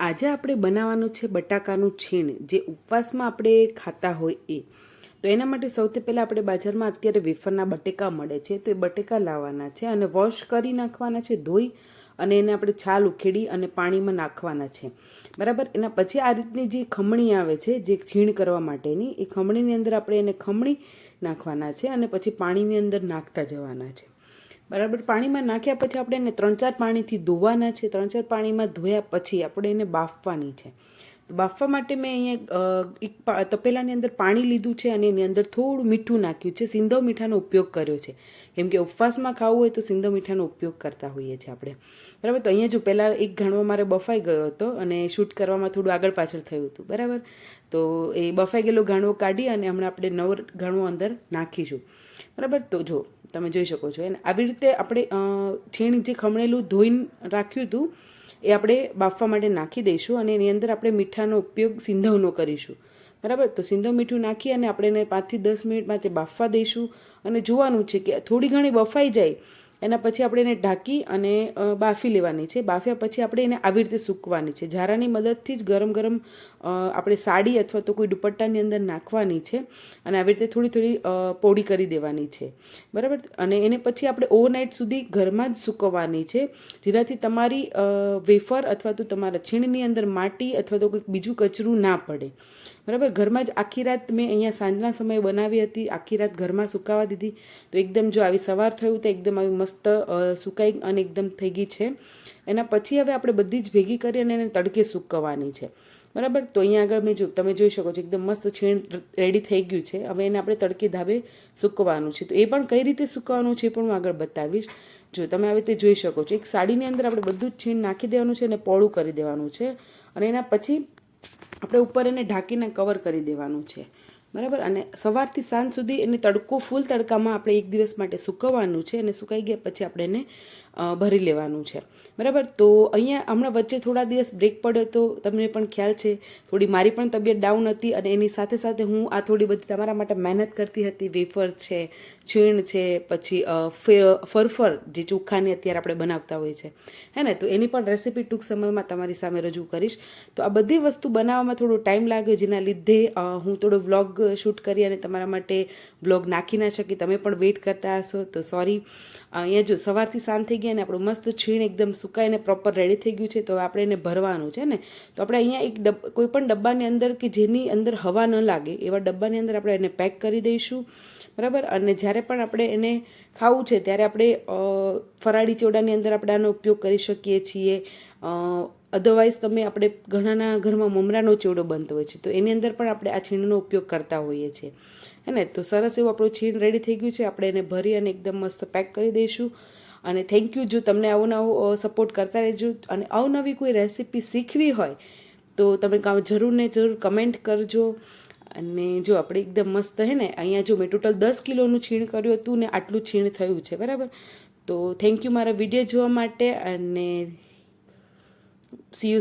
આજે આપણે બનાવવાનું છે બટાકાનું છીણ, જે ઉપવાસમાં આપણે ખાતા હોય એ. તો એના માટે સૌથી પહેલાં આપણે બજારમાં અત્યારે વેફરના બટેકા મળે છે, તો એ બટેકા લાવવાના છે અને વોશ કરી નાખવાના છે, ધોઈ અને એને આપણે છાલ ઉખેડી અને પાણીમાં નાખવાના છે. બરાબર? એના પછી આ રીતની જે ખમણી આવે છે, જે છીણ કરવા માટેની, એ ખમણીની અંદર આપણે એને ખમણી નાખવાના છે અને પછી પાણીની અંદર નાખતા જવાના છે. બરાબર? પાણીમાં નાખ્યા પછી આપણે એને ત્રણ ચાર પાણીથી ધોવાના છે. ત્રણ ચાર પાણીમાં ધોયા પછી આપણે એને બાફવાની છે. બાફવા માટે મેં અહીંયા એક તપેલાની અંદર પાણી લીધું છે અને એની અંદર થોડું મીઠું નાખ્યું છે. સિંધવ મીઠાનો ઉપયોગ કર્યો છે. કેમ કે ઉપવાસમાં ખાવું હોય તો સિંધવ મીઠાનો ઉપયોગ કરતા હોઈએ છીએ આપણે. બરાબર? તો અહીંયા જો પહેલાં એક ઘણો મારે બફાઈ ગયો હતો અને શૂટ કરવામાં થોડું આગળ પાછળ થયું હતું. બરાબર? તો એ બફાઈ ગયેલો ઘાણવો કાઢી અને હમણાં આપણે નવો ઘાણવો અંદર નાખીશું. બરાબર? તો જો, તમે જોઈ શકો છો. અને આવી રીતે આપણે છીણ જે ખમણેલું ધોઈને રાખ્યું હતું એ આપણે બાફવા માટે નાખી દઈશું અને એની અંદર આપણે મીઠાનો ઉપયોગ સિંધવનો કરીશું. બરાબર? તો સિંધવ મીઠું નાખી અને આપણે એને પાંચથી દસ મિનિટ માટે બાફવા દઈશું. અને જોવાનું છે કે થોડી ઘણી બફાઈ જાય એના પછી આપણે એને ઢાંકી અને બાફી લેવાની છે. બાફ્યા પછી આપણે એને આવી રીતે સૂકવાની છે. ઝારાની મદદથી જ ગરમ ગરમ આપણે સાડી અથવા તો કોઈ દુપટ્ટાની અંદર નાખવાની છે અને આવી રીતે થોડી થોડી પોડી કરી દેવાની છે. બરાબર? અને એને પછી આપણે ઓવરનાઇટ સુધી ઘરમાં જ સૂકવવાની છે. જેનાથી તમારી વેફર અથવા તો તમારા છીણની અંદર માટી અથવા તો કંઈક બીજું કચરું ના પડે. બરાબર? ઘરમાં જ આખી રાત મેં અહીંયા સાંજના સમયે બનાવી હતી. આખી રાત ઘરમાં સુકાવા દીધી. તો એકદમ જો આવી સવાર થયું તો એકદમ આવી મસ્ત સુકાઈ અને એકદમ થઈ ગઈ છે. એના પછી હવે આપણે બધી જ ભેગી કરી અને એને તડકે સૂકવવાની છે. બરાબર? તો અહીંયા આગળ મેં જો, તમે જોઈ શકો છો, એકદમ મસ્ત છીણ રેડી થઈ ગયું છે. હવે એને આપણે તડકે ધાબે સૂકવવાનું છે. તો એ પણ કઈ રીતે સૂકવવાનું છે પણ હું આગળ બતાવીશ. જો, તમે આવી રીતે જોઈ શકો છો. એક સાડીની અંદર આપણે બધું જ છીણ નાખી દેવાનું છે અને પોળું કરી દેવાનું છે. અને એના પછી આપણે ઉપર એને ઢાંકીને કવર કરી દેવાનું છે. બરાબર? અને સવારથી સાંજ સુધી એને તડકો, ફૂલ તડકામાં આપણે એક દિવસ માટે સૂકવવાનું છે અને સુકાઈ ગયા પછી આપણે એને ભરી લેવાનું છે. બરાબર? તો અહીંયા હમણાં વચ્ચે થોડા દિવસ બ્રેક પડ્યો તો તમને પણ ખ્યાલ છે. થોડી મારી પણ તબિયત ડાઉન હતી અને એની સાથે સાથે હું આ થોડી બધી તમારા માટે મહેનત કરતી હતી. વેફર છે, છીણ છે, પછી ફરફર જે ચોખાની અત્યારે આપણે બનાવતા હોય છે. હે ને? તો એની પણ રેસીપી ટૂંક સમયમાં તમારી સામે રજૂ કરીશ. તો આ બધી વસ્તુ બનાવવામાં થોડો ટાઈમ લાગ્યો જેના લીધે હું થોડો વ્લોગ શૂટ કરી અને તમારા માટે વ્લોગ નાખી ના શકી. તમે પણ વેઇટ કરતા હશો. તો સોરી અહીંયા જો સવારથી સાંજ થઈ ગયા અને આપણું મસ્ત છીણ એકદમ સુકાઈને પ્રોપર રેડી થઈ ગયું છે, તો આપણે એને ભરવાનું છે, ને? તો આપણે અહીંયા એક ડબ કોઈ પણ ડબ્બાની અંદર કે જેની અંદર હવા ન લાગે, એવા ડબ્બાની અંદર આપણે એને પેક કરી દઈશું, બરાબર? અને જ્યારે પણ આપણે એને ખાવું છે, ત્યારે આપણે ફરાળી ચોડાની અંદર આપણે આનો ઉપયોગ કરી શકીએ છીએ. અધરવાઇઝ તમે આપણે ઘણાના ઘરમાં મમરાનો ચેવડો બનતો હોય છે, તો એની અંદર પણ આપણે આ છીણનો ઉપયોગ કરતા હોઈએ છીએ. હે ને? તો સરસ એવું આપણું છીણ રેડી થઈ ગયું છે, આપણે એને ભરી અને એકદમ મસ્ત પેક કરી દઈશું. અને થેન્ક યુ જો તમને આવો નવો સપોર્ટ કરતા રહેજો. અને અવનવી કોઈ રેસીપી શીખવી હોય, તો તમે જરૂર ને જરૂર કમેન્ટ કરજો. અને જો આપણે એકદમ મસ્ત હે ને, અહીંયા જો મેં ટોટલ દસ કિલોનું છીણ કર્યું હતું ને, આટલું છીણ થયું છે, બરાબર? તો થેન્ક યુ મારા વીડિયો જોવા માટે અને સી યુ